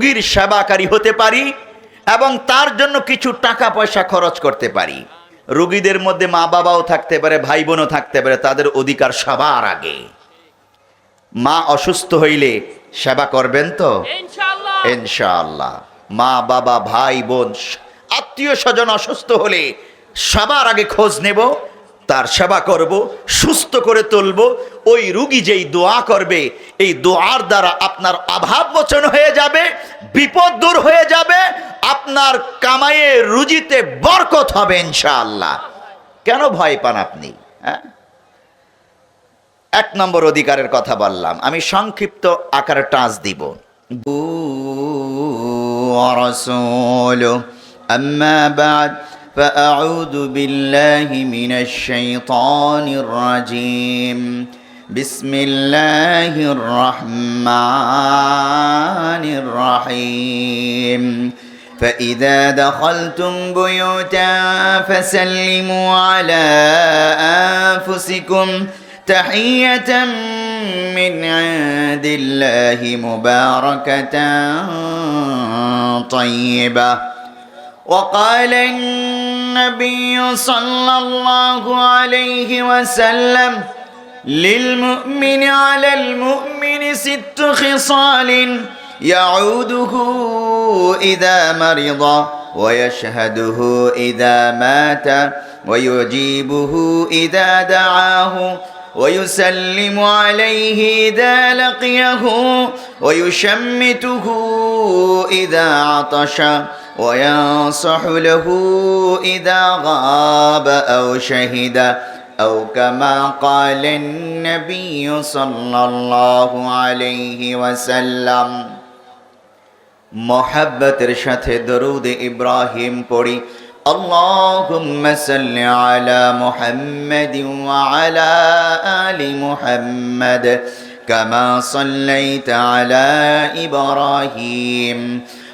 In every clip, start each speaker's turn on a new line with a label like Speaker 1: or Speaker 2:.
Speaker 1: রোগীর সেবাকারী হতে পারি এবং তার জন্য কিছু টাকা পয়সা খরচ করতে পারি। রোগীদের মধ্যে মা বাবাও থাকতে পারে ভাই বোনও থাকতে পারে তাদের অধিকার সবার আগে। মা অসুস্থ হইলে সেবা করবেন তো?
Speaker 2: ইনশাআল্লাহ।
Speaker 1: ইনশাআল্লাহ। মা বাবা ভাই বোন আত্মীয় স্বজন অসুস্থ হলে সবার আগে খোঁজ নেব। তার সেবা করব সুস্থ করে তুলব ওই রুগী যেই দোয়া করবে এই দোয়ার দ্বারা আপনার অভাব মোচন হয়ে যাবে বিপদ দূর হয়ে যাবে আপনার কামাইয়ে রুজিতে বরকত হবে ইনশাআল্লাহ কেন ভয় পান আপনি হ্যাঁ এক নম্বর অধিকারের কথা বললাম আমি সংক্ষিপ্ত আকারে টাচ দিব ورسوله أما بعد فأعوذ بالله من الشيطان الرجيم. بسم الله الرحمن الرحيم. فإذا دخلتم بيوتا فسلموا على أنفسكم. تحية من عند الله مباركة طيبة. وقال النبي صلى الله عليه وسلم للمؤمن على المؤمن ست خصال يعوده إذا مرض ويشهده إذا مات ويجيبه إذا دعاه ويسلم عليه إذا لقيه ويشمته إذا عطش وينصح له إذا غاب أو شهد أو كما قال النبي صلى الله عليه وسلم মহাব্বতের সাথে দরুদ ইব্রাহিম পড়ি اللهم صل على محمد وعلى آل محمد كما صليت على إبراهيم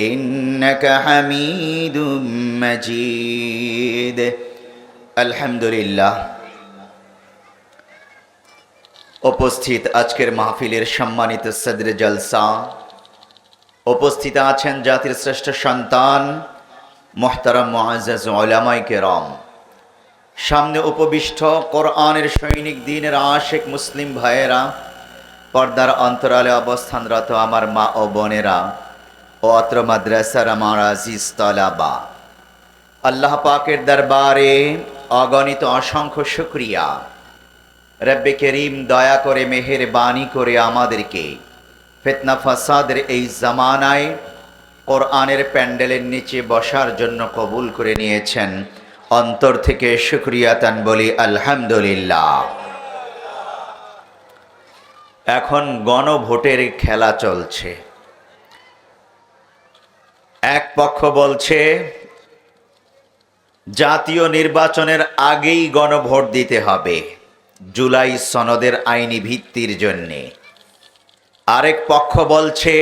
Speaker 1: إنك حميد مجيد الحمد لله উপস্থিত আজকের মাহফিলের সম্মানিত সদরে জলসা উপস্থিত আছেন জাতির শ্রেষ্ঠ সন্তান মোহতারাম মুআজ্জাজ ওলামাই কেরাম সামনে উপবিষ্ট কোরআনের সৈনিক দিনের আশেক মুসলিম ভাইয়েরা পর্দার অন্তরালে অবস্থানরত আমার মা ও বোনেরা ও অত্র মাদ্রাসার আমার আজিজ তলাবা। আল্লাহ পাকের দরবারে অগণিত অসংখ্য শুক্রিয়া। রব্বে করিম দয়া করে মেহের বাণী করে আমাদেরকে ফেতনা ফাসাদের এই জামানায় কোরআনের প্যান্ডেলের নিচে বসার জন্য কবুল করে নিয়েছেন। অন্তর থেকে শুক্রিয়া তান বলি, আলহামদুলিল্লাহ। এখন গণভোটের খেলা চলছে। এক পক্ষ বলছে, জাতীয় নির্বাচনের আগেই গণভোট দিতে হবে, জুলাই সনদের আইনি ভিত্তির জন্যে। আরেক পক্ষ বলছে,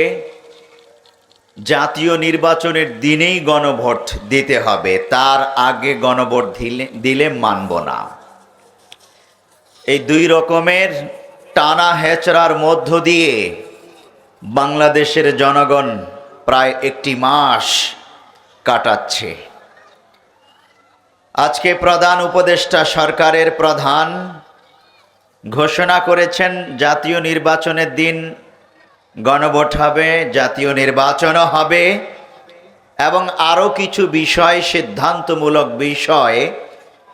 Speaker 1: জাতীয় নির্বাচনের দিনেই গণভোট দিতে হবে, তার আগে গণভোট দিলে দিলে মানব না। এই দুই রকমের টানা হেচড়ার মধ্য দিয়ে বাংলাদেশের জনগণ প্রায় একটি মাস কাটাচ্ছে। আজকে প্রধান উপদেষ্টা সরকারের প্রধান ঘোষণা করেছেন, জাতীয় নির্বাচনের দিন গণভোট হবে, জাতীয় নির্বাচনও হবে এবং আরও কিছু বিষয়, সিদ্ধান্তমূলক বিষয়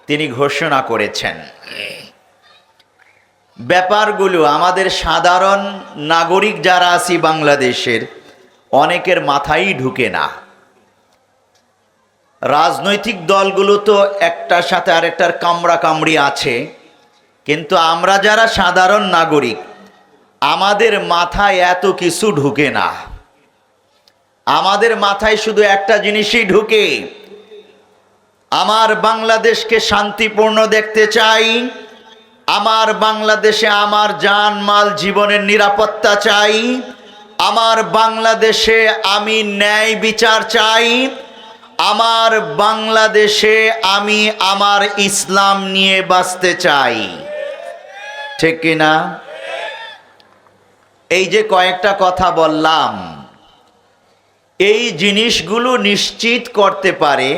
Speaker 1: তিনি ঘোষণা করেছেন। ব্যাপারগুলো আমাদের সাধারণ নাগরিক যারা আছি বাংলাদেশের অনেকের মাথায় ঢুকে না। রাজনৈতিক দলগুলো তো একটার সাথে আরেকটার কামড়া কামড়ি আছে, কিন্তু আমরা যারা সাধারণ নাগরিক, আমাদের মাথায় এত কিছু ঢুকে না। আমাদের মাথায় শুধু একটা জিনিসই ঢুকে। আমার বাংলাদেশকে শান্তিপূর্ণ দেখতে চাই, আমার বাংলাদেশে আমার জান মাল জীবনের নিরাপত্তা চাই আমার বাংলাদেশে আমি ন্যায় বিচার চাই। আমার বাংলাদেশে আমি আমার ইসলাম নিয়ে বাঁচতে চাই। ঠিক কিনা এই যে কয়েকটা কথা বললাম, এই জিনিসগুলো নিশ্চিত করতে পারে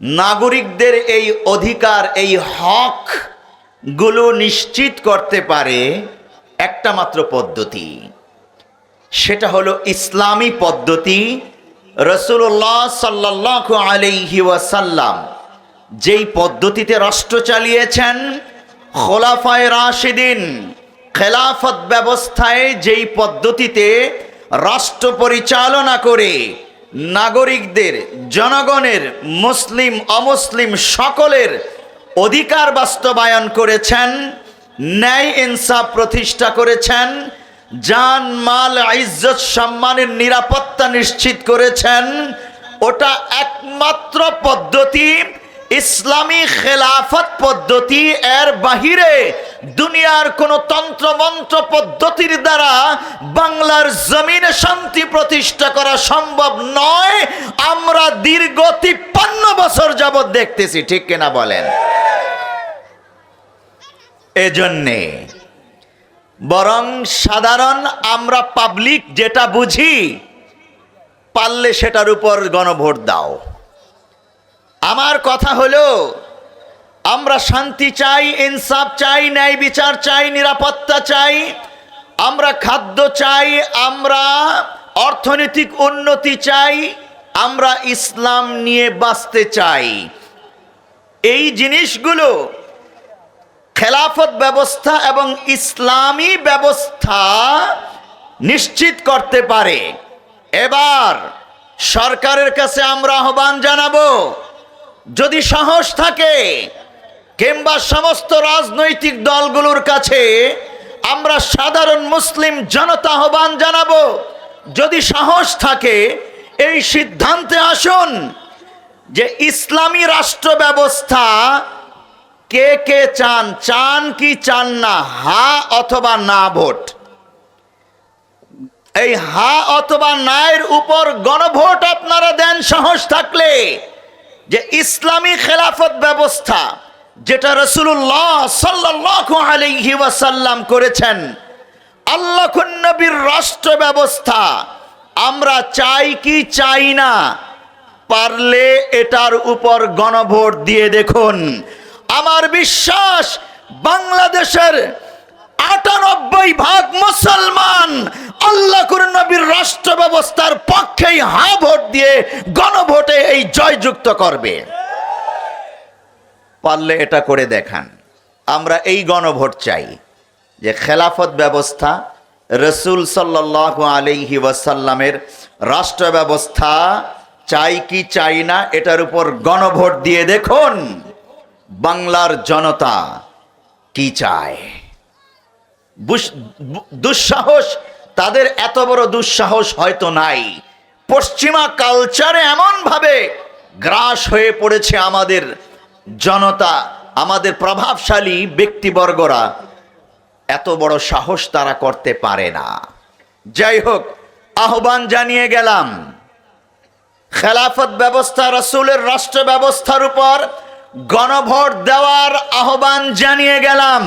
Speaker 1: নাগরিকদের এই অধিকার, এই হকগুলো নিশ্চিত করতে পারে একটা মাত্র পদ্ধতি। সেটা হলো ইসলামী পদ্ধতি রসুল্লাহ সাল্লাহ আলাইহি ওয়াসাল্লাম যেই পদ্ধতিতে রাষ্ট্র চালিয়েছেন, খোলাফায় রাশেদিন, খেলাফত ব্যবস্থায় যেই পদ্ধতিতে রাষ্ট্র পরিচালনা করে নাগরিকদের, জনগণের, মুসলিম, অমুসলিম সকলের অধিকার বাস্তবায়ন করেছেন, ন্যায় ইনসাফ প্রতিষ্ঠা করেছেন জান মাল, ইজ্জত, সম্মানের নিরাপত্তা নিশ্চিত করেছেন। ওটা একমাত্র পদ্ধতি, ইসলামী খেলাফত পদ্ধতি। এর বাহিরে দুনিয়ার কোন তন্ত্রমন্ত্র পদ্ধতির দ্বারা বাংলার জমিনে শান্তি প্রতিষ্ঠা করা সম্ভব নয়। আমরা দীর্ঘ তিপ্পান্ন বছর যাবৎ দেখতেছি, ঠিক কিনা বলেন? এজন্যে বরং সাধারণ আমরা পাবলিক যেটা বুঝি, পারলে সেটার উপর গণভোট দাও। আমার কথা হলো, আমরা শান্তি চাই, ইনসাফ চাই, ন্যায় বিচার চাই, নিরাপত্তা চাই, আমরা খাদ্য চাই, আমরা অর্থনৈতিক উন্নতি চাই, আমরা ইসলাম নিয়ে বাঁচতে চাই। এই জিনিসগুলো খেলাফত ব্যবস্থা এবং ইসলামী ব্যবস্থা নিশ্চিত করতে পারে। এবার সরকারের কাছে আমরা আহ্বান জানাব, যদি সাহস থাকে কিংবা সমস্ত রাজনৈতিক দলগুলোর কাছে আমরা সাধারণ মুসলিম জনতা আহ্বান জানাব, যদি সাহস থাকে এই সিদ্ধান্তে আসুন যে ইসলামী রাষ্ট্র ব্যবস্থা কে কে চান চান কি চান না, হা অথবা না ভোট? এই হা অথবা নায়ের উপর গণভোট আপনারা দেন সাহস থাকলে যে ইসলামী খেলাফত ব্যবস্থা যেটা রসুল্লাহ সাল্লাহ আলহি ওয়াসাল্লাম করেছেন আল্লাহ নবীর রাষ্ট্র ব্যবস্থা, আমরা চাই কি চাই না, পারলে এটার উপর গণভোট দিয়ে দেখুন। আমার বিশ্বাস, বাংলাদেশের আটানব্বই ভাগ মুসলমান আল্লাহ নবীর রাষ্ট্র ব্যবস্থার পক্ষেই হা ভোট দিয়ে গণভোটে এই জয়যুক্ত করবে। পারলে এটা করে দেখান। আমরা এই গণভোট চাই যে খেলাফত ব্যবস্থা রসুল সাল্লাহ আলিহি ওয়াসাল্লামের রাষ্ট্র ব্যবস্থা চাই কি চাই না, এটার উপর গণভোট দিয়ে দেখুন। বাংলার জনতা কি চায়? দুঃসাহস? তাদের এত বড় দুঃসাহস হয়তো নাই। পশ্চিমা কালচারে এমন ভাবে গ্রাস হয়ে পড়েছে আমাদের জনতা, আমাদের প্রভাবশালী ব্যক্তিবর্গরা। এত বড় সাহস তারা করতে পারে না। যাই হোক, আহ্বান জানিয়ে গেলাম। খেলাফত ব্যবস্থা, রসুলের রাষ্ট্র ব্যবস্থার উপর গণভোট দেওয়ার আহ্বান জানিয়ে গেলাম।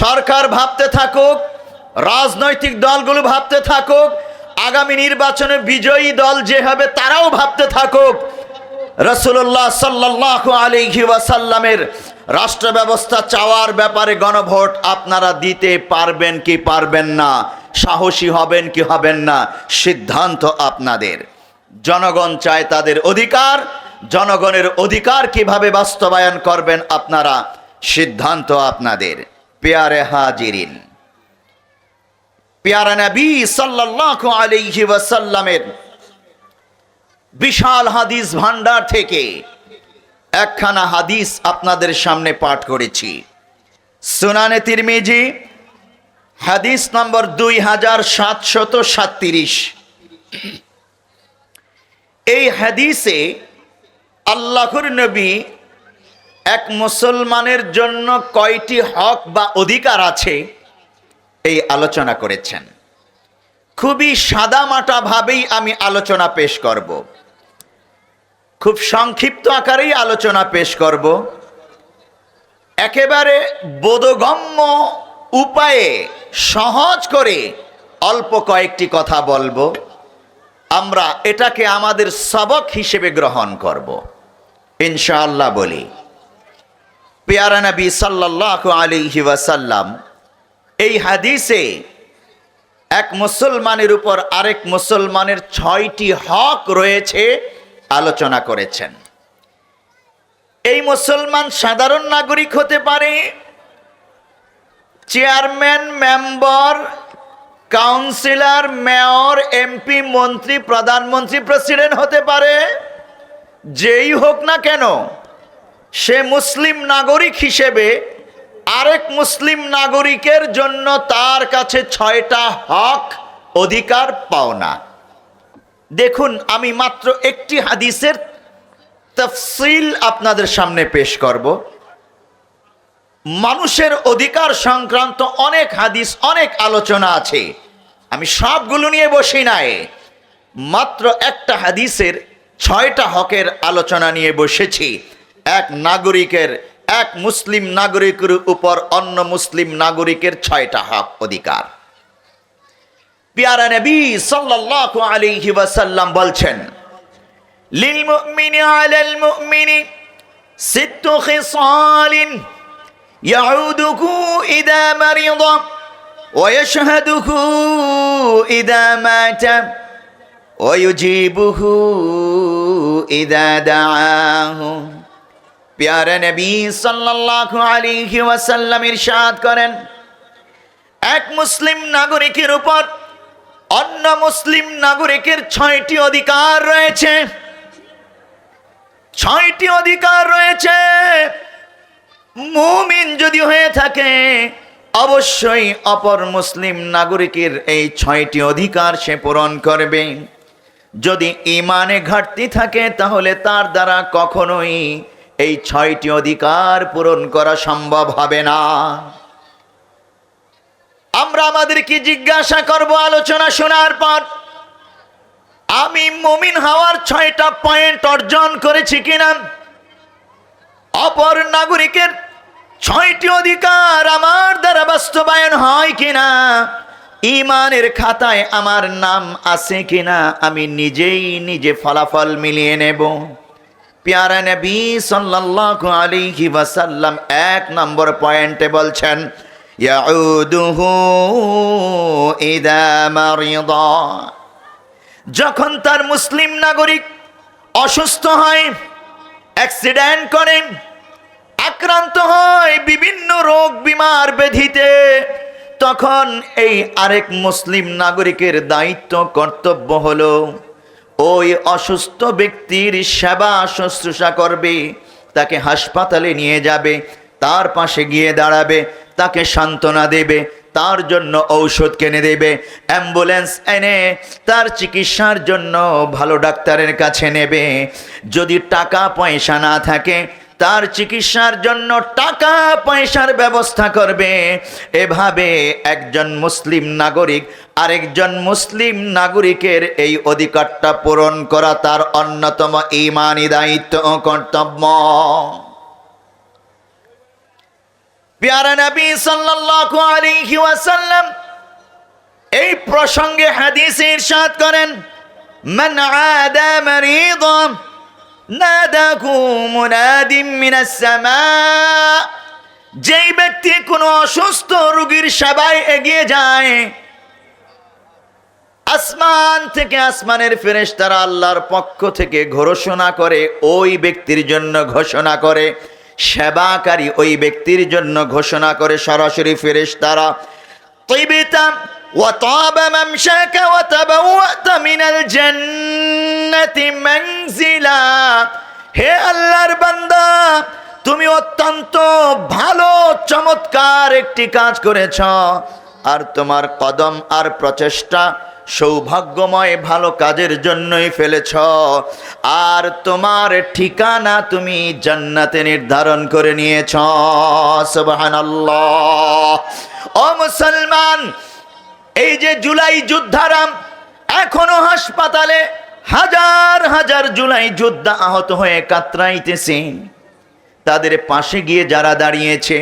Speaker 1: সরকার ভাবতে থাকুক, রাজনৈতিক দলগুলো ভাবতে থাকুক, আগামী নির্বাচনে বিজয়ী দল যে হবে তারাও ভাবতে থাকুক। রসুল্লাহ সাল্লাহ আলিহি ওয়াসাল্লামের রাষ্ট্র ব্যবস্থা চাওয়ার ব্যাপারে গণভোট আপনারা দিতে পারবেন কি পারবেন না, সাহসী হবেন কি হবেন না, সিদ্ধান্ত আপনাদের। জনগণ চায় তাদের অধিকার জনগণের অধিকার কীভাবে বাস্তবায়ন করবেন আপনারা? সিদ্ধান্ত আপনাদের। পেয়ারে হাজিরিন। পেয়ারা নবী সাল্লাল্লাহু আলাইহি বিশাল হাদিস ভান্ডার থেকে একখানা হাদিস আপনাদের সামনে পাঠ করেছি। সুনানে তিরমিজি, হাদিস নম্বর দুই হাজার সাতশত সাতত্রিশ। এই হাদিসে আল্লাহর নবী এক মুসলমানের জন্য কয়টি হক বা অধিকার আছে এই আলোচনা করেছেন। খুবই সাদামাটা ভাবেই আমি আলোচনা পেশ করব। খুব সংক্ষিপ্ত আকারেই আলোচনা পেশ করব। একেবারে বোধগম্য উপায়ে সহজ করে অল্প কয়েকটি কথা বলব। আমরা এটাকে আমাদের সবক হিসেবে গ্রহণ করব। ইনশাআল্লাহ বলি। পেয়ারা নবী সাল্লাহ আলিহি ওয়াসাল্লাম এই হাদিসে এক মুসলমানের উপর আরেক মুসলমানের ছয়টি হক রয়েছে আলোচনা করেছেন। এই মুসলমান সাধারণ নাগরিক হতে পারে, chairman, member, councillor, mayor, MP, মন্ত্রী, প্রধানমন্ত্রী, প্রেসিডেন্ট হতে পারে যেই হোক না কেন, সে মুসলিম নাগরিক হিসেবে আরেক মুসলিম নাগরিকের জন্য তার কাছে ছয়টা হক, অধিকার পাওনা। দেখুন, আমি মাত্র একটি হাদিসের তফসিল আপনাদের সামনে পেশ করব। মানুষের অধিকার সংক্রান্ত অনেক হাদিস, অনেক আলোচনা আছে। আমি সবগুলো নিয়ে বসি নাই। মাত্র একটা হাদিসের ছয়টা হকের আলোচনা নিয়ে বসেছি। এক নাগরিকের, এক মুসলিম নাগরিকের উপর অন্য মুসলিম নাগরিকের ছয়টা হক অধিকার। পিয়ারা নবী সাল্লাল্লাহু আলাইহি ওয়াসাল্লাম বলছেন, লিল মুমিনি আলাল মুমিনি সিত্তু খিসালিন ইয়াউদুহু ইদা মারিদা ওয়া ইয়াশহাদুহু ইদা মাতা ওয়ুজিবুহু ইদা দাআহু প্যারা নবী সাল্লাল্লাহু আলাইহি ওয়াসাল্লাম ইরশাদ করেন, এক মুসলিম নাগরিকের উপর অন্য মুসলিম নাগরিকের ছয়টি অধিকার রয়েছে। ছয়টি অধিকার রয়েছে। মুমিন যদি হয়ে থাকে, অবশ্যই অপর মুসলিম নাগরিকের এই ছয়টি অধিকার সে পূরণ করবে। যদি ইমানে ঘাটতি থাকে, তাহলে তার দ্বারা কখনোই এই ছয়টি অধিকার পূরণ করা সম্ভব হবে না। আমরা আমাদের কি জিজ্ঞাসা করব আলোচনা শোনার পর, আমি মুমিন হওয়ার ছয়টা পয়েন্ট অর্জন করেছি কিনা? অপর নাগরিকের ছয়টি অধিকার আমার দ্বারা বাস্তবায়ন হয় কিনা? ইমানের খাতায় আমার নাম আছে কিনা আমি নিজেই নিজে ফলাফল মিলিয়ে নেব। পেয়ারা নবী সাল্লাল্লাহু আলাইহি ওয়াসাল্লাম এক নম্বর পয়েন্টে বলছেন, ইয়াউদুহু ইদা মারিদা। যখন তার মুসলিম নাগরিক অসুস্থ হয়, অ্যাক্সিডেন্ট করেন আক্রান্ত হয়, বিভিন্ন রোগ বিমার ব্যাধিতে তখন এই আরেক মুসলিম নাগরিকের দায়িত্ব, কর্তব্য হলো, ওই অসুস্থ ব্যক্তির সেবা শুশ্রূষা করবে, তাকে হাসপাতালে নিয়ে যাবে, তার পাশে গিয়ে দাঁড়াবে, তাকে সান্ত্বনা দেবে, তার জন্য ঔষধ কিনে দেবে, অ্যাম্বুলেন্স এনে তার চিকিৎসার জন্য ভালো ডাক্তারের কাছে নেবে। যদি টাকা পয়সা না থাকে তার চিকিৎসার জন্য টাকা পয়সার ব্যবস্থা করবে। এভাবে একজন মুসলিম নাগরিক আরেকজন মুসলিম নাগরিকের এই অধিকারটা পূরণ করা তার অন্যতম ইমানি দায়িত্ব ও কর্তব্য। এই প্রসঙ্গে হাদিসে ইরশাদ করেন, মান আদা নাদাহু মুনাদিম মিনাস সামা যেই ব্যক্তি কোনো অসুস্থ রোগীর সেবায় এগিয়ে যায়, আসমান থেকে আসমানের ফেরেশতারা আল্লাহর পক্ষ থেকে ঘোষণা করে, ওই ব্যক্তির জন্য ঘোষণা করে, সেবাকারী ওই ব্যক্তির জন্য ঘোষণা করে সরাসরি ফেরেশতারা। তৈবেতাম وطاب ممشاك وتبوأت من الجنة منزلا হে আল্লাহর বান্দা তুমি অত্যন্ত ভালো চমৎকার একটি কাজ করেছ আর তোমার কদম আর প্রচেষ্টা সৌভাগ্যময় ভালো কাজের জন্যই ফেলেছ আর তোমার ঠিকানা তুমি জান্নাতে নির্ধারণ করে নিয়েছ সুবহানাল্লাহ ও মুসলমান এই যে জুলাই যোদ্ধারাম, এখনও হাসপাতালে হাজার হাজার জুলাই যোদ্ধা আহত হয়ে কাতরাইতেছে তাদের পাশে গিয়ে যারা দাঁড়িয়েছে,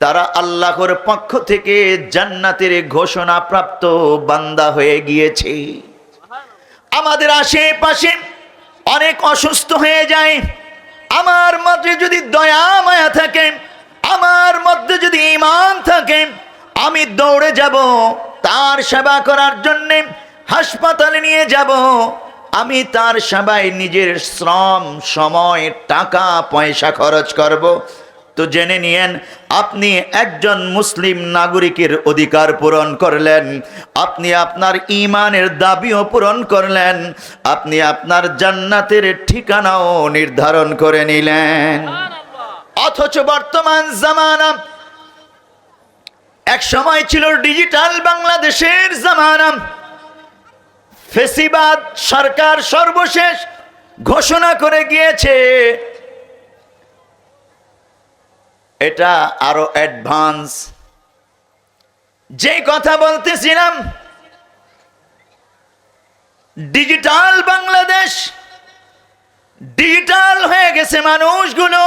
Speaker 1: তারা আল্লাহর পক্ষ থেকে জান্নাতের ঘোষণা প্রাপ্ত বান্দা হয়ে গিয়েছে। আমাদের আশেপাশে অনেক অসুস্থ হয়ে যায়। আমার মধ্যে যদি দয়া, মায়া থাকে, আমার মধ্যে যদি ইমান থাকে আমি দৌড়ে যাব তার সেবা করার জন্যে হাসপাতালে নিয়ে যাব। আমি তার সেবায় নিজের শ্রম সময় টাকা পয়সা খরচ করব। তো জেনে নিয়েন আপনি একজন মুসলিম নাগরিকের অধিকার পূরণ করলেন আপনি আপনার ইমানের দাবিও পূরণ করলেন আপনি আপনার জান্নাতের ঠিকানাও নির্ধারণ করে নিলেন। অথচ বর্তমান জামানা এক সময় ছিল ডিজিটাল বাংলাদেশের জামানা। ফেসিবাদ সরকার সর্বশেষ ঘোষণা করে গিয়েছে। এটা আরও অ্যাডভান্স। যে কথা বলতেছিলাম, ডিজিটাল বাংলাদেশ ডিজিটাল হয়ে গেছে মানুষগুলো।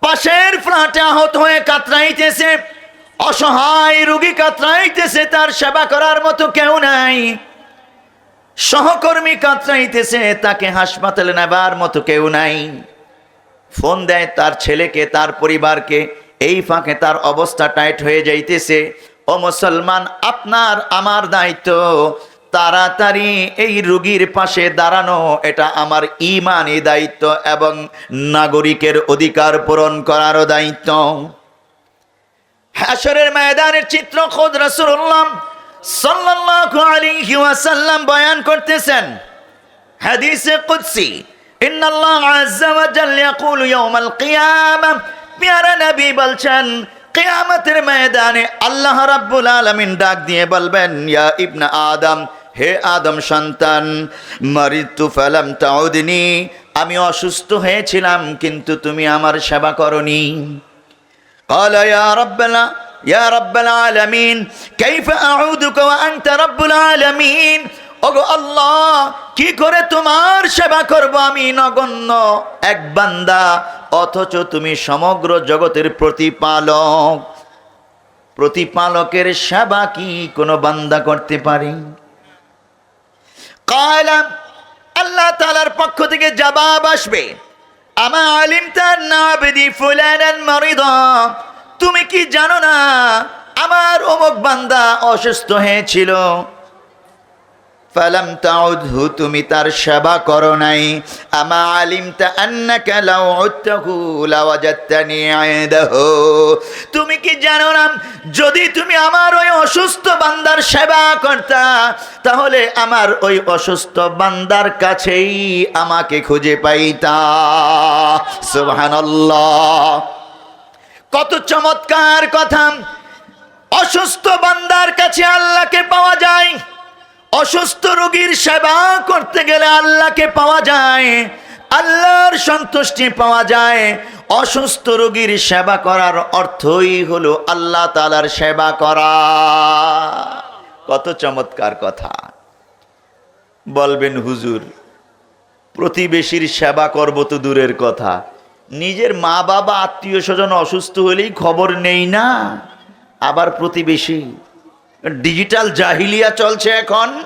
Speaker 1: পাশের ফ্ল্যাটে আহত হয়ে কাতরাইতেছে। অসহায় রুগী কাতরাইতেছে, তার সেবা করার মতো কেউ নাই। সহকর্মী কাতরাইতেছে, তাকে হাসপাতালে নেবার মতো কেউ নাই। ফোন দেয় তার ছেলেকে, তার পরিবারকে, এই ফাঁকে তার অবস্থা টাইট হয়ে যাইতেছে। ও মুসলমান, আপনার আমার দায়িত্ব, তাড়াতাড়ি এই রুগীর পাশে দাঁড়ানো, এটা আমার ইমানি দায়িত্ব এবং নাগরিকের অধিকার পূরণ করারও দায়িত্ব। হাসরের ময়দানের চিত্র খোদ রাসূলুল্লাহ সাল্লাল্লাহু আলাইহি ওয়াসাল্লাম বয়ান করতেছেন। হাদিসে কুদসি ইন্ন আল্লাহ আজ্জা ওয়া জাল্লা ইয়াকুলু ইয়াউমাল কিয়ামা। প্যারা নবী বলছেন, কিয়ামতের ময়দানে আল্লাহ রাব্বুল আলামিন ডাক দিয়ে বলবেন, ইয়া ইবনা আদম, হে আদম সন্তান, মারিতু ফালাম তাউদিনি, আমি অসুস্থ হয়েছিলাম, কিন্তু তুমি আমার সেবা করনি। قال يا ربنا يا رب العالمين كيف أعودك وأنت رب العالمين ওগো আল্লাহ কি করে তোমার সেবা করব আমি নগণ্য এক বান্দা অথচ তুমি সমগ্র জগতের প্রতিপালক প্রতিপালকের সেবা কি কোনো বান্দা করতে পারে কালাম আল্লাহ তালার পক্ষ থেকে জবাব আসবে আমা আলিম তার নাবেদি ফুলানান মারিদা। তুমি কি জানো না, আমার অমুক বান্দা অসুস্থ হয়েছিল। ফালাম তাউদহু তুমি তার সেবা করো নাই। আমা আলিমতা আন্নাকা লাউ উত্তাহু, লাওয়াজাত্তানি আইদাহু। তুমি কি জানো না যদি তুমি আমার ওই অসুস্থ বান্দার সেবা করতা, তাহলে আমার ওই অসুস্থ বান্দার কাছেই আমাকে খুঁজে পাইতা। সুবহানাল্লাহ। কত চমৎকার কথা। অসুস্থ বান্দার কাছে আল্লাহকে পাওয়া যায়। অসুস্থ রোগীর সেবা করতে গেলে আল্লাহকে পাওয়া যায়, আল্লাহর সন্তুষ্টি পাওয়া যায়। অসুস্থ রোগীর সেবা করার অর্থই হলো আল্লাহ তালার সেবা করা। কত চমৎকার কথা। বলবেন, হুজুর, প্রতিবেশীর সেবা করব তো দূরের কথা। নিজের মা বাবা, আত্মীয় স্বজন অসুস্থ হলেই খবর নেই না? আবার প্রতিবেশী ডিজিটাল জাহিলিয়া চলছে এখন।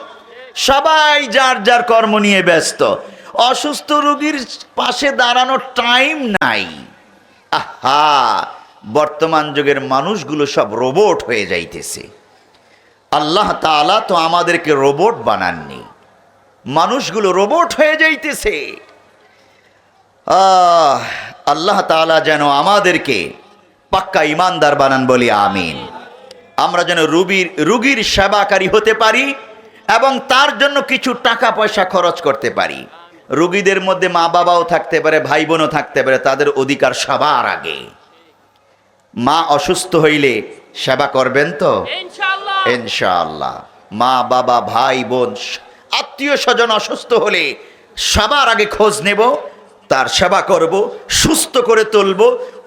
Speaker 1: সবাই যার যার কর্ম নিয়ে ব্যস্ত। অসুস্থ রোগীর পাশে দাঁড়ানোর টাইম নাই। আহা! বর্তমান যুগের মানুষগুলো সব রোবট হয়ে যাইতেছে। আল্লাহ তাআলা তো আমাদেরকে রোবট বানাননি। মানুষগুলো রোবট হয়ে যাইতেছে। আহ, আল্লাহ তাআলা যেন আমাদেরকে পাক্কা ইমানদার বানান বলি আমিন। আমরা যেন রুগীর রুগীর সেবাকারী হতে পারি এবং তার জন্য কিছু টাকা পয়সা খরচ করতে পারি। রুগীদের মধ্যে মা বাবাও থাকতে পারে ভাই বোনও থাকতে পারে তাদের অধিকার সবার আগে। মা অসুস্থ হইলে সেবা করবেন তো?
Speaker 2: ইনশাআল্লাহ।
Speaker 1: ইনশাআল্লাহ। মা বাবা ভাই বোন আত্মীয় স্বজন অসুস্থ হলে সবার আগে খোঁজ নেব তার সেবা করব সুস্থ করে তুলব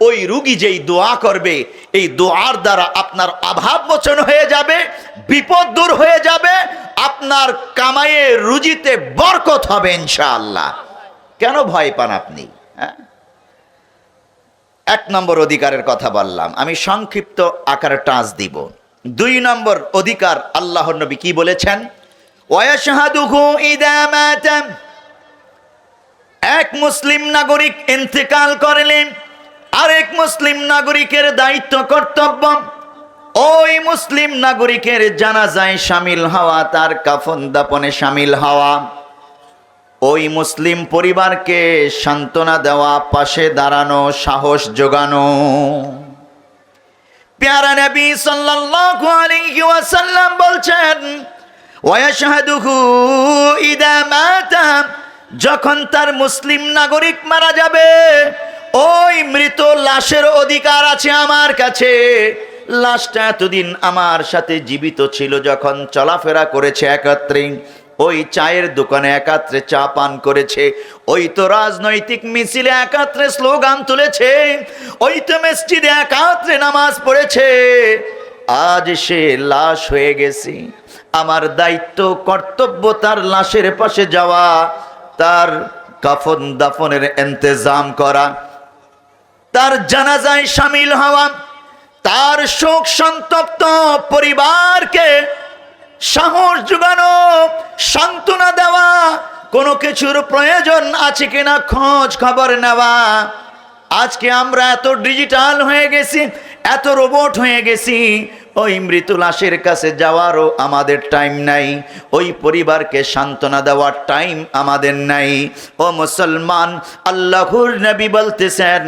Speaker 1: ওই রুগী যেই দোয়া করবে, এই দোয়ার দ্বারা আপনার অভাব মোচন হয়ে যাবে, বিপদ দূর হয়ে যাবে, আপনার কামাইয়ে রুজিতে বরকত হবে ইনশাআল্লাহ। কেন ভয় পান আপনি হ্যাঁ? এক নম্বর অধিকারের কথা বললাম, আমি সংক্ষিপ্ত আকারে টাচ দিব। দুই নম্বর অধিকার আল্লাহর নবী কি বলেছেন? এক মুসলিম নাগরিক ইন্তেকাল করলেন আরেক মুসলিম নাগরিকের দায়িত্ব কর্তব্য, ওই মুসলিম নাগরিকের জানাজায় সামিল হওয়া, তার কাফন দাপনে সামিল হওয়া, ওই মুসলিম পরিবারকে সান্ত্বনা দেওয়া, পাশে দাঁড়ানো, সাহস যোগানো প্যারা নবী সাল্লাল্লাহু আলাইহি ওয়াসাল্লাম বলছেন, ওয়াশহাদুহু ইদা মাতা যখন তার মুসলিম নাগরিক মারা যাবে ওই মৃত লাশের অধিকার আছে আমার কাছে। লাশটা এতদিন আমার সাথে জীবিত ছিল যখন চলাফেরা করেছে একত্রে। ওই চায়ের দোকানে একাত্রে চা পান করেছে। ওই তো রাজনৈতিক মিছিলে একাত্রে স্লোগান তুলেছে। ওই তো মসজিদে একাত্রে নামাজ পড়েছে। আজ সে লাশ হয়ে গেছে। আমার দায়িত্ব, কর্তব্য তার লাশের পাশে যাওয়া, তার কাফন দাফনের ইন্তজাম করা। তার জানাজায় সামিল হওয়া, তার শোক সন্তপ্ত পরিবারকে সাহস যোগানো সান্ত্বনা দেওয়া, কোনো কিছুর প্রয়োজন আছে কিনা খোঁজ খবর নেওয়া। আজকে আমরা এত ডিজিটাল হয়ে গেছি, এত রোবট হয়ে গেছি, ওই মৃত লাশের কাছে যাওয়ারও আমাদের টাইম নাই, ওই পরিবারকে সান্ত্বনা দেওয়ার টাইম আমাদের নাই। ও মুসলমান, আল্লাহর নবী বলতেছেন,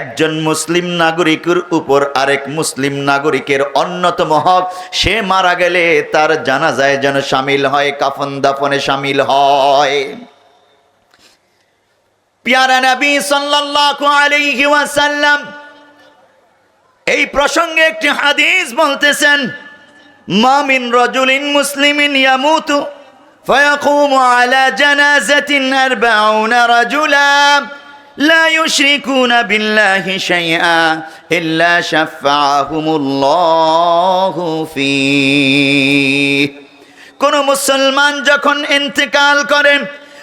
Speaker 1: একজন মুসলিম নাগরিকের উপর আরেক মুসলিম নাগরিকের অন্যতম হক, সে মারা গেলে তার জানাজায় যেন সামিল হয়, কাফন দাফনে সামিল হয়। পিয়ারা নবী সাল্লাল্লাহু আলাইহি ওয়াসাল্লাম এই প্রসঙ্গে একটি হাদিস বলতেছেন মামিন রজুলিন মুসলিমিন ইয়ামুতু فيقوم على جنازة أربعون رجلا لا يشركون بالله شيئا إلا شفعهم الله فيه কোন মুসলমান যখন ইন্তেকাল করেন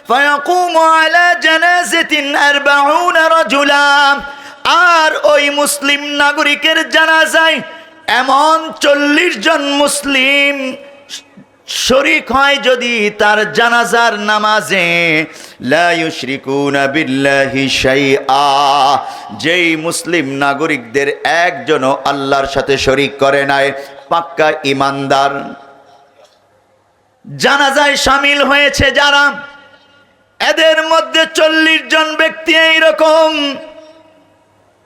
Speaker 1: فيقوم على جنازة أربعون رجلا আর ওই মুসলিম নাগরিকের জানাজায় এমন চল্লিশ জন মুসলিম শরিক হয় যদি তার জানাজার নামাজে লা ইউশরিকুনা বিল্লাহি শাইআ যেই মুসলিম নাগরিকদের একজনও আল্লাহর সাথে শরিক করে নাই পাক্কা ইমানদার জানাজায় সামিল হয়েছে যারা এদের মধ্যে চল্লিশ জন ব্যক্তি এইরকম।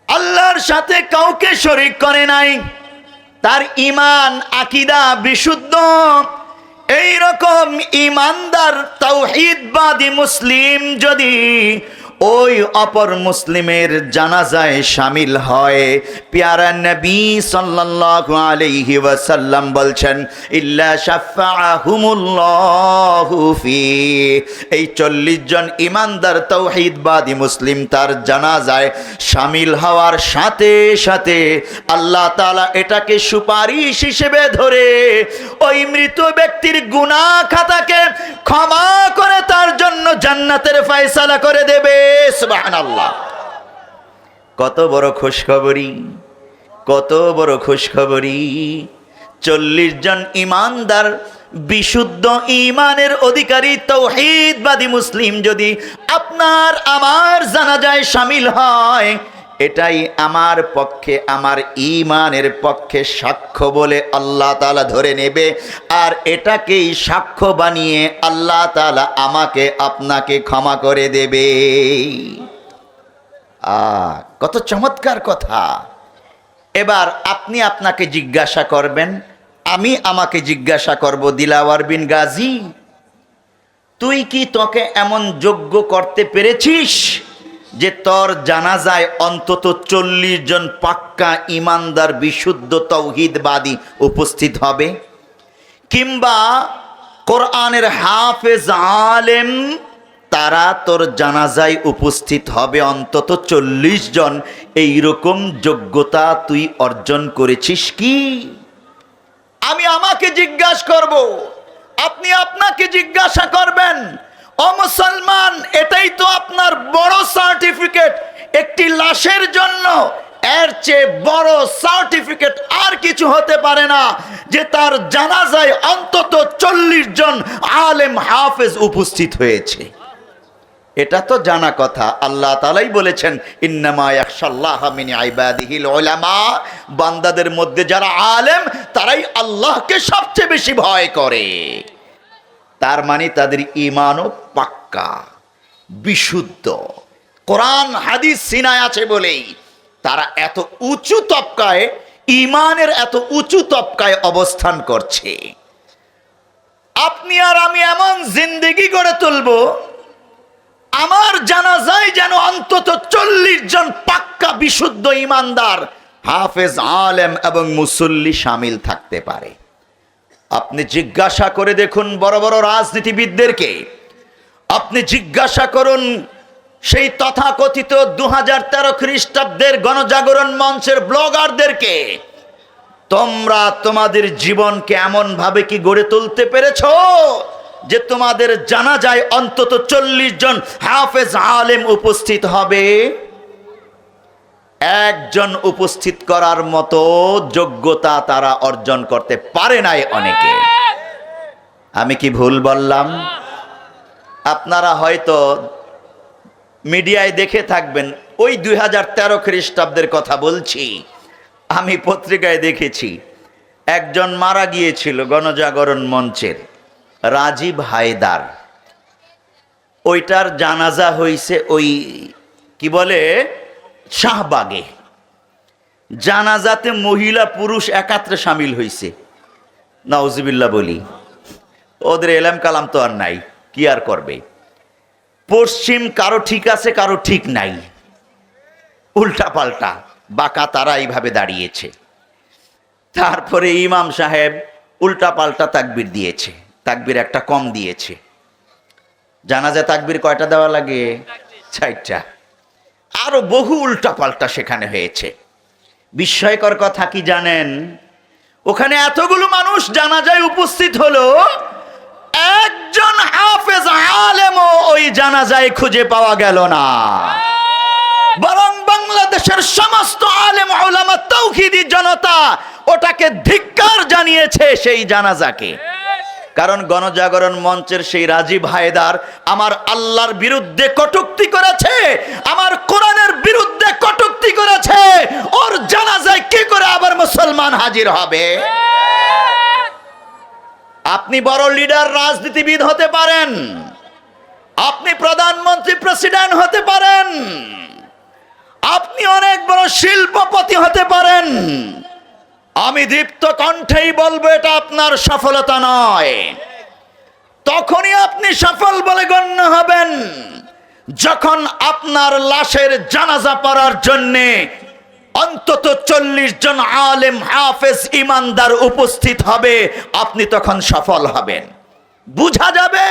Speaker 1: আল্লাহর সাথে কাউকে শরিক করে নাই। তার ইমান আকিদা বিশুদ্ধ। এই রকম ইমানদার তাওহিদবাদী মুসলিম যদি ওই অপর মুসলিমের জানাজায় সামিল হয়। পিয়ারা নবী সাল্লাল্লাহু আলাইহি ওয়াসাল্লাম বলছেন, ইল্লা শাফাআহুমুল্লাহু ফি। এই চল্লিশ জন ইমানদার তৌহিদবাদী মুসলিম তার জানাজায় সামিল হওয়ার সাথে সাথে আল্লাহ তাআলা এটাকে সুপারিশ হিসেবে ধরে ওই মৃত ব্যক্তির গুনাহ খাতাকে ক্ষমা করে তার জন্য জান্নাতের ফয়সালা করে দেবে। কত বড় খুশখবরি, কত বড় খুশখবরি। চল্লিশ জন ইমানদার, বিশুদ্ধ ইমানের অধিকারী, তৌহিদবাদী মুসলিম যদি আপনার, আমার জানাজায় সামিল হয় এটাই আমার পক্ষে, আমার ইমানের পক্ষে সাক্ষ্য বলে আল্লাহ তালা ধরে নেবে। আর এটাকেই সাক্ষ্য বানিয়ে আল্লাহ তালা আমাকে আপনাকে ক্ষমা করে দেবে। কত চমৎকার কথা। এবার আপনি আপনাকে জিজ্ঞাসা করবেন, আমি আমাকে জিজ্ঞাসা করব, দিলাওয়ার বিন গাজী, তুই কি তোকে এমন যোগ্য করতে পেরেছিস? যে তোর জানা যায় অন্তত চল্লিশ জন পাক্কা ইমানদার, বিশুদ্ধ তৌহিদবাদী উপস্থিত হবে। কিংবা কোরআনের হাফেজ আলেম, তারা তোর জানাজায় উপস্থিত হবে অন্তত চল্লিশ জন। এইরকম যোগ্যতা তুই অর্জন করেছিস কি? আমি আমাকে জিজ্ঞাসা করব। আপনি আপনাকে জিজ্ঞাসা করবেন ও মুসলমান, এটাই তো আপনার বড় সার্টিফিকেট একটি লাশের জন্য এর চেয়ে বড় সার্টিফিকেট আর কিছু হতে পারে না, যে তার জানাজায় অন্তত চল্লিশ জন আলেম হাফেজ উপস্থিত হয়েছে। এটা তো জানা কথা, আল্লাহ তালাই বলেছেন উলামা বান্দাদের মধ্যে যারা আলেম, তারাই আল্লাহকে সবচেয়ে বেশি ভয় করে। তার মানে তাদের ইমানও পাক্কা, বিশুদ্ধ। কোরআন, হাদিস, সিনায় আছে বলেই তারা এত উঁচু তবকায় ইমানের এত উঁচু তবকায় অবস্থান করছে। আপনি আর আমি এমন জিন্দেগি গড়ে তুলব, আমার জানাজায় যেন অন্তত চল্লিশ জন পাক্কা, বিশুদ্ধ ইমানদার হাফেজ, আলেম এবং মুসল্লি সামিল থাকতে পারে। আপনি জিজ্ঞাসা করে দেখুন বড় বড় রাজনীতিবিদদেরকে। আপনি জিজ্ঞাসা করুন সেই তথাকথিত দু হাজার তেরো খ্রিস্টাব্দের গণজাগরণ মঞ্চের ব্লগারদেরকে, তোমরা তোমাদের জীবনকে এমন ভাবে কি গড়ে তুলতে পেরেছ যে তোমাদের জানা যায় অন্তত চল্লিশ জন হাফেজ আলেম উপস্থিত হবে? একজন উপস্থিত করার মতো যোগ্যতা তারা অর্জন করতে পারে নাই অনেকে। আমি কি ভুল বললাম? আপনারা হয়তো মিডিয়ায় দেখে থাকবেন, ওই দুই হাজার তেরো খ্রিস্টাব্দের কথা বলছি। আমি পত্রিকায় দেখেছি, একজন মারা গিয়েছিল গণজাগরণ মঞ্চের, রাজীব হায়দার। ওইটার জানাজা হইছে ওই, কি বলে? শাহবাগে। জানাজাতে মহিলা, পুরুষ একাত্রে সামিল হইছে। নাউজিবিল্লা বলি, ওদের এলাম কালাম তো আর নাই, কি আর করবে? পশ্চিম কারও ঠিক আছে, কারও ঠিক নাই। উল্টা পাল্টা বাঁকা তারা এইভাবে দাঁড়িয়েছে। তারপরে ইমাম সাহেব উল্টা পাল্টা তাকবির দিয়েছে, তাকবির একটা কম দিয়েছে। জানাজা তাকবির কয়টা দেওয়া লাগে? চারটা। আরও বহু উল্টা পাল্টা সেখানে হয়েছে। বিস্ময়কর কথা কি জানেন? ওখানে এতগুলো মানুষ জানাজায় উপস্থিত হলো, একজন হাফেজ আলেমও ওই জানাজায় খুঁজে পাওয়া গেল না। বরং বাংলাদেশের সমস্ত আলেম ওলামা তৌহিদি জনতা ওটাকে ধিক্কার জানিয়েছে সেই জানাজাকে। কারণ গণজাগরণ মঞ্চের সেই রাজীব হায়দার আমার আল্লাহর বিরুদ্ধে কটুক্তি করেছে, আমার কোরআনের বিরুদ্ধে কটুক্তি করেছে, ওর জানাজায় কি করে আবার মুসলমান হাজির হবে? আপনি বড় লিডার, রাজনীতিবিদ হতে পারেন, আপনি প্রধানমন্ত্রী, প্রেসিডেন্ট হতে পারেন, আপনি অনেক বড় শিল্পপতি হতে পারেন আমি দীপ্ত কণ্ঠেই বলব, এটা আপনার সফলতা নয়। তখনই আপনি সফল বলে গণ্য হবেন। যখন আপনার লাশের জানাজা পড়ার জন্যে অন্তত চল্লিশ জন আলেম, হাফেজ, ইমানদার উপস্থিত হবে, আপনি তখন সফল হবেন। বুঝা যাবে?